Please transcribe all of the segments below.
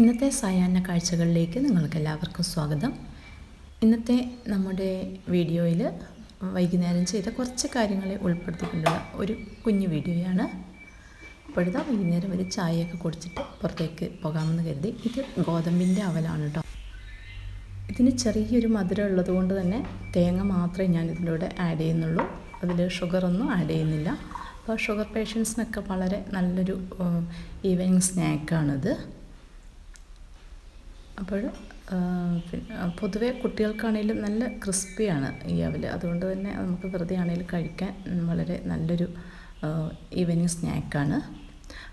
ഇന്നത്തെ സായാഹ്ന കാഴ്ചകളിലേക്ക് നിങ്ങൾക്ക് എല്ലാവർക്കും സ്വാഗതം. ഇന്നത്തെ നമ്മുടെ വീഡിയോയിൽ വൈകുന്നേരം ചെയ്ത കുറച്ച് കാര്യങ്ങളെ ഉൾപ്പെടുത്തിക്കൊണ്ടുള്ള ഒരു കുഞ്ഞു വീഡിയോയാണ്. ഇപ്പോഴത്തെ വൈകുന്നേരം ഒരു ചായയൊക്കെ കുടിച്ചിട്ട് പുറത്തേക്ക് പോകാമെന്ന് കരുതി. ഇത് ഗോതമ്പിന്റെ അവലാണ് കേട്ടോ ഇതിന് ചെറിയൊരു മധുരം ഉള്ളത് കൊണ്ട് തന്നെ തേങ്ങ മാത്രമേ ഞാൻ ഇതിലൂടെ ആഡ് ചെയ്യുന്നുള്ളൂ. അതിൽ ഷുഗറൊന്നും ആഡ് ചെയ്യുന്നില്ല. അപ്പോൾ ഷുഗർ പേഷ്യൻസിനൊക്കെ വളരെ നല്ലൊരു ഈവനിങ് സ്നാക്കാണിത്. അപ്പോൾ പൊതുവേ കുട്ടികൾക്കാണെങ്കിലും നല്ല ക്രിസ്പിയാണ് ഈ അവൽ. അതുകൊണ്ട് തന്നെ നമുക്ക് വെറുതെ ആണെങ്കിലും കഴിക്കാൻ വളരെ നല്ലൊരു ഈവനിങ് സ്നാക്കാണ്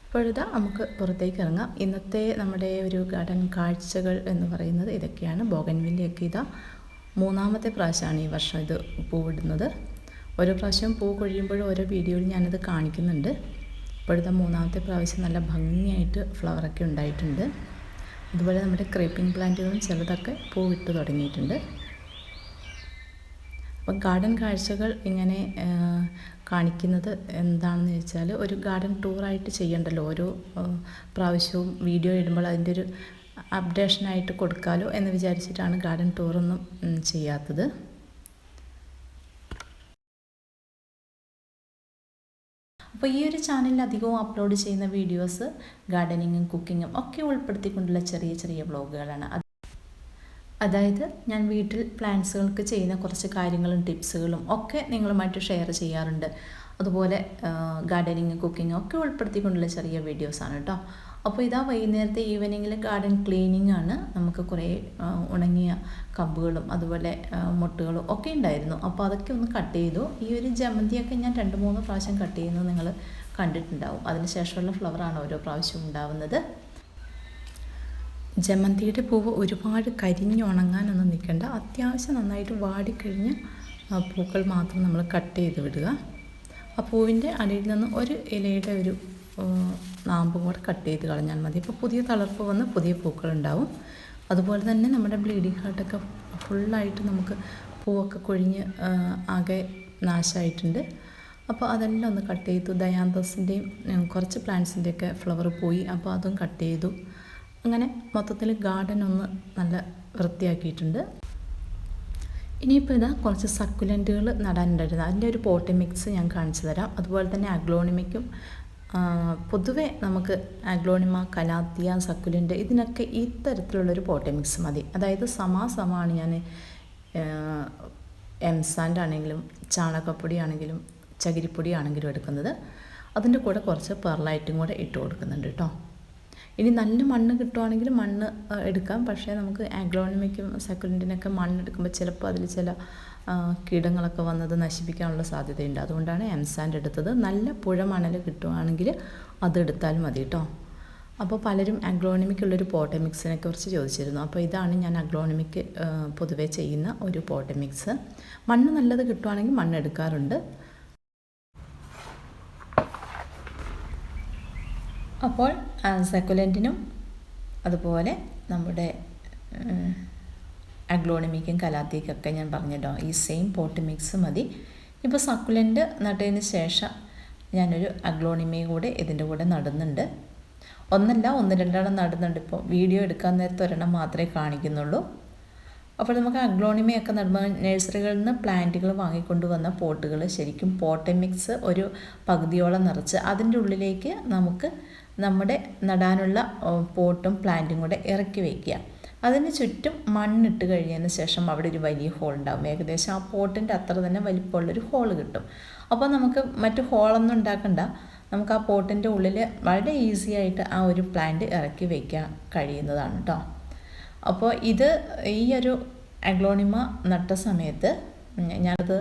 അപ്പോഴിതാ നമുക്ക് പുറത്തേക്ക് ഇറങ്ങാം. ഇന്നത്തെ നമ്മുടെ ഒരു ഗാർഡൻ കാഴ്ചകൾ എന്ന് പറയുന്നത് ഇതൊക്കെയാണ്. ബോഗൻവില്ലയൊക്കെ ഇതാ മൂന്നാമത്തെ പ്രാവശ്യമാണ് ഈ വർഷം ഇത് പൂവിടുന്നത്. ഓരോ പ്രാവശ്യം പൂ കൊഴിയുമ്പോഴും ഓരോ വീഡിയോയിൽ ഞാനത് കാണിക്കുന്നുണ്ട്. ഇപ്പോഴത്തെ മൂന്നാമത്തെ പ്രാവശ്യം നല്ല ഭംഗിയായിട്ട് ഫ്ലവറൊക്കെ ഉണ്ടായിട്ടുണ്ട്. അതുപോലെ നമ്മുടെ ക്രീപ്പിംഗ് പ്ലാന്റുകളും ചിലതൊക്കെ പൂവിട്ട് തുടങ്ങിയിട്ടുണ്ട്. അപ്പം ഗാർഡൻ കാഴ്ചകൾ ഇങ്ങനെ കാണിക്കുന്നത് എന്താണെന്ന് വെച്ചാൽ ഒരു ഗാർഡൻ ടൂറായിട്ട് ചെയ്യണ്ടല്ലോ. ഓരോ പ്രാവശ്യവും വീഡിയോ ഇടുമ്പോൾ അതിന്റെ ഒരു അപ്ഡേഷനായിട്ട് കൊടുക്കാമല്ലോ എന്ന് വിചാരിച്ചിട്ടാണ് ഗാർഡൻ ടൂറൊന്നും ചെയ്യാത്തത്. അപ്പോൾ ഈ ഒരു ചാനലിൽ അധികവും അപ്ലോഡ് ചെയ്യുന്ന വീഡിയോസ് ഗാർഡനിങ്ങും കുക്കിങ്ങും ഒക്കെ ഉൾപ്പെടുത്തിക്കൊണ്ടുള്ള ചെറിയ ചെറിയ വ്ളോഗുകളാണ് അതായത് ഞാൻ വീട്ടിൽ പ്ലാന്റ്സുകൾക്ക് ചെയ്യുന്ന കുറച്ച് കാര്യങ്ങളും ടിപ്സുകളും ഒക്കെ നിങ്ങളുമായിട്ട് ഷെയർ ചെയ്യാറുണ്ട്. അതുപോലെ ഗാർഡനിങ് കുക്കിംഗ് ഒക്കെ ഉൾപ്പെടുത്തിക്കൊണ്ടുള്ള ചെറിയ വീഡിയോസാണ് കേട്ടോ അപ്പോൾ ഇതാ വൈകുന്നേരത്തെ ഈവനിങ്ങിൽ ഗാർഡൻ ക്ലീനിങ് ആണ് നമുക്ക് കുറേ ഉണങ്ങിയ കമ്പുകളും അതുപോലെ മുട്ടുകളും ഒക്കെ ഉണ്ടായിരുന്നു. അപ്പോൾ അതൊക്കെ ഒന്ന് കട്ട് ചെയ്തു. ഈ ഒരു ജമന്തിയൊക്കെ ഞാൻ രണ്ട് മൂന്ന് പ്രാവശ്യം കട്ട് ചെയ്യുന്നത് നിങ്ങൾ കണ്ടിട്ടുണ്ടാവും. അതിനുശേഷമുള്ള ഫ്ലവറാണ് ഓരോ പ്രാവശ്യം ഉണ്ടാവുന്നത്. ജമന്തിയുടെ പൂവ് ഒരുപാട് കരിഞ്ഞുണങ്ങാനൊന്നും നിൽക്കേണ്ട. അത്യാവശ്യം നന്നായിട്ട് വാടിക്കഴിഞ്ഞ് പൂക്കൾ മാത്രം നമ്മൾ കട്ട് ചെയ്ത് വിടുക. ആ പൂവിന്റെ അടിയിൽ നിന്ന് ഒരു ഇലയുടെ ഒരു നാമ്പും കൂടെ കട്ട് ചെയ്ത് കളഞ്ഞാൽ മതി. അപ്പോൾ പുതിയ തളർപ്പ് വന്ന് പുതിയ പൂക്കൾ ഉണ്ടാവും അതുപോലെ തന്നെ നമ്മുടെ ബ്ലീഡിങ് ഹാർട്ടൊക്കെ ഫുള്ളായിട്ട് നമുക്ക് പൂവൊക്കെ കൊഴിഞ്ഞ് ആകെ നാശമായിട്ടുണ്ട് അപ്പോൾ അതെല്ലാം ഒന്ന് കട്ട് ചെയ്തു. ദയാന്തസിന്റെയും കുറച്ച് പ്ലാന്റ്സിന്റെയൊക്കെ ഫ്ലവർ പോയി. അപ്പോൾ അതും കട്ട് ചെയ്തു. അങ്ങനെ മൊത്തത്തിൽ ഗാർഡൻ ഒന്ന് നല്ല വൃത്തിയാക്കിയിട്ടുണ്ട്. ഇനിയിപ്പോൾ ഇതാ കുറച്ച് സക്കുലന്റുകൾ നടാനുണ്ടായിരുന്നു. അതിന്റെ ഒരു പോട്ടി മിക്സ് ഞാൻ കാണിച്ചു തരാം. അതുപോലെ തന്നെ അഗ്ലോണിമയ്ക്കും പൊതുവേ നമുക്ക് ആഗ്ലോണിമ കലാത്തിയ സക്കുലിന്റെ ഇതിനൊക്കെ ഇത്തരത്തിലുള്ളൊരു പോട്ടി മിക്സ് മതി. അതായത് സമാസമാണ് ഞാൻ എംസാൻഡ് ആണെങ്കിലും ചാണകപ്പൊടി ആണെങ്കിലും ചകിരിപ്പൊടി ആണെങ്കിലും എടുക്കുന്നത്. അതിന്റെ കൂടെ കുറച്ച് പെർലൈറ്റും കൂടെ ഇട്ട് കൊടുക്കുന്നുണ്ട് കേട്ടോ. ഇനി നല്ല മണ്ണ് കിട്ടുവാണെങ്കിൽ മണ്ണ് എടുക്കാം. പക്ഷേ നമുക്ക് ആഗ്ലോണിമയ്ക്കും സക്കുലിന്റിനൊക്കെ മണ്ണ് എടുക്കുമ്പോൾ ചിലപ്പോൾ അതിൽ ചില കീടങ്ങളൊക്കെ വന്നത് നശിപ്പിക്കാനുള്ള സാധ്യതയുണ്ട്. അതുകൊണ്ടാണ് എംസാൻഡ് എടുത്തത്. നല്ല പുഴ മണൽ കിട്ടുവാണെങ്കിൽ അതെടുത്താൽ മതി കേട്ടോ അപ്പോൾ പലരും അഗ്ലോണിമിക്കുള്ളൊരു പോട്ടമിക്സിനെ കുറിച്ച് ചോദിച്ചിരുന്നു. അപ്പോൾ ഇതാണ് ഞാൻ അഗ്ലോണിമിക്ക് പൊതുവേ ചെയ്യുന്ന ഒരു പോട്ടമിക്സ്. മണ്ണ് നല്ലത് കിട്ടുവാണെങ്കിൽ മണ്ണ് എടുക്കാറുണ്ട്. അപ്പോൾ സെക്കുലന്റിനും അതുപോലെ നമ്മുടെ അഗ്ലോണിമിക്കും കലാത്തിക്കൊക്കെ ഞാൻ പറഞ്ഞല്ലോ. ഈ സെയിം പോട്ട് മിക്സ് മതി. ഇപ്പോൾ സക്കുലന്റ് നട്ടതിന് ശേഷം ഞാനൊരു അഗ്ലോണിമയും കൂടെ ഇതിന്റെ കൂടെ നടുന്നുണ്ട്. ഒന്നല്ല ഒന്ന് രണ്ടെണ്ണം നടുന്നുണ്ട്. ഇപ്പോൾ വീഡിയോ എടുക്കാൻ നേരത്തെ ഒരെണ്ണം മാത്രമേ കാണിക്കുന്നുള്ളൂ. അപ്പോൾ നമുക്ക് അഗ്ലോണിമയൊക്കെ നടുമ്പോൾ നഴ്സറികളിൽ നിന്ന് പ്ലാന്റുകൾ വാങ്ങിക്കൊണ്ട് വന്ന പോട്ടുകൾ ശരിക്കും പോട്ടെ മിക്സ് ഒരു പകുതിയോളം നിറച്ച് അതിന്റെ ഉള്ളിലേക്ക് നമുക്ക് നമ്മുടെ നടാനുള്ള പോട്ടും പ്ലാന്റും കൂടെ ഇറക്കി വയ്ക്കുക അതിന് ചുറ്റും മണ്ണിട്ട് കഴിഞ്ഞതിന് ശേഷം അവിടെ ഒരു വലിയ ഹോൾ ഉണ്ടാകും ഏകദേശം ആ പോട്ടിന്റെ അത്ര തന്നെ വലിപ്പമുള്ളൊരു ഹോൾ കിട്ടും. അപ്പോൾ നമുക്ക് മറ്റു ഹോളൊന്നും ഉണ്ടാക്കണ്ട. നമുക്ക് ആ പോട്ടിന്റെ ഉള്ളിൽ വളരെ ഈസി ആയിട്ട് ആ ഒരു പ്ലാന്റ് ഇറക്കി വയ്ക്കാൻ കഴിയുന്നതാണ് കേട്ടോ അപ്പോൾ ഇത് ഈ ഒരു അഗ്ലോണിമ നട്ട സമയത്ത് ഞാനത്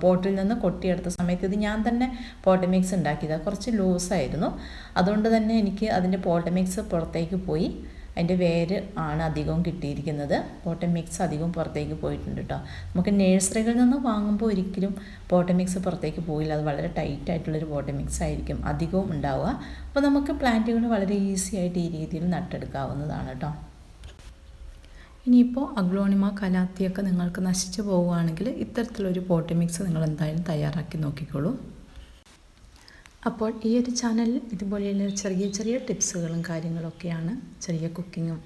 പോട്ടിൽ നിന്ന് കൊട്ടിയെടുത്ത സമയത്ത് ഇത് ഞാൻ തന്നെ പോട്ടമിക്സ് ഉണ്ടാക്കിയത് കുറച്ച് ലൂസായിരുന്നു അതുകൊണ്ട് തന്നെ എനിക്ക് അതിന്റെ പോട്ടമിക്സ് പുറത്തേക്ക് പോയി. അതിന്റെ വേര് ആണ് അധികവും കിട്ടിയിരിക്കുന്നത്. പോട്ടമിക്സ് അധികവും പുറത്തേക്ക് പോയിട്ടുണ്ട് കേട്ടോ നമുക്ക് നേഴ്സറികളിൽ നിന്ന് വാങ്ങുമ്പോൾ ഒരിക്കലും പോട്ടമിക്സ് പുറത്തേക്ക് പോയില്ല. അത് വളരെ ടൈറ്റ് ആയിട്ടുള്ളൊരു പോട്ടമിക്സ് ആയിരിക്കും അധികവും ഉണ്ടാവുക. അപ്പോൾ നമുക്ക് പ്ലാന്റുകൾ വളരെ ഈസി ആയിട്ട് ഈ രീതിയിൽ നട്ടെടുക്കാവുന്നതാണ് കേട്ടോ ഇനിയിപ്പോൾ അഗ്ലോണിമ കലാത്തിയൊക്കെ നിങ്ങൾക്ക് നശിച്ചു പോവുകയാണെങ്കിൽ ഇത്തരത്തിലൊരു പോട്ടമിക്സ് നിങ്ങൾ എന്തായാലും തയ്യാറാക്കി നോക്കിക്കോളൂ. അപ്പോൾ ഈ ഒരു ചാനലിൽ ഇതുപോലെയുള്ള ചെറിയ ചെറിയ ടിപ്സുകളും കാര്യങ്ങളൊക്കെയാണ് ചെറിയ കുക്കിങ്ങും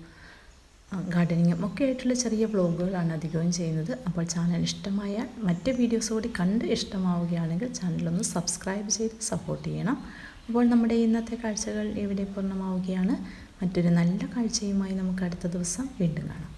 ഗാർഡനിങ്ങും ഒക്കെ ആയിട്ടുള്ള ചെറിയ വ്ളോഗുകളാണ് അധികവും ചെയ്യുന്നത്. അപ്പോൾ ചാനൽ ഇഷ്ടമായ മറ്റ് വീഡിയോസ് കൂടി കണ്ട് ഇഷ്ടമാവുകയാണെങ്കിൽ ചാനലൊന്ന് സബ്സ്ക്രൈബ് ചെയ്ത് സപ്പോർട്ട് ചെയ്യണം. അപ്പോൾ നമ്മുടെ ഇന്നത്തെ കാഴ്ചകൾ ഇവിടെ പൂർണമാവുകയാണ്. മറ്റൊരു നല്ല കാഴ്ചയുമായി നമുക്ക് അടുത്ത ദിവസം വീണ്ടും കാണാം.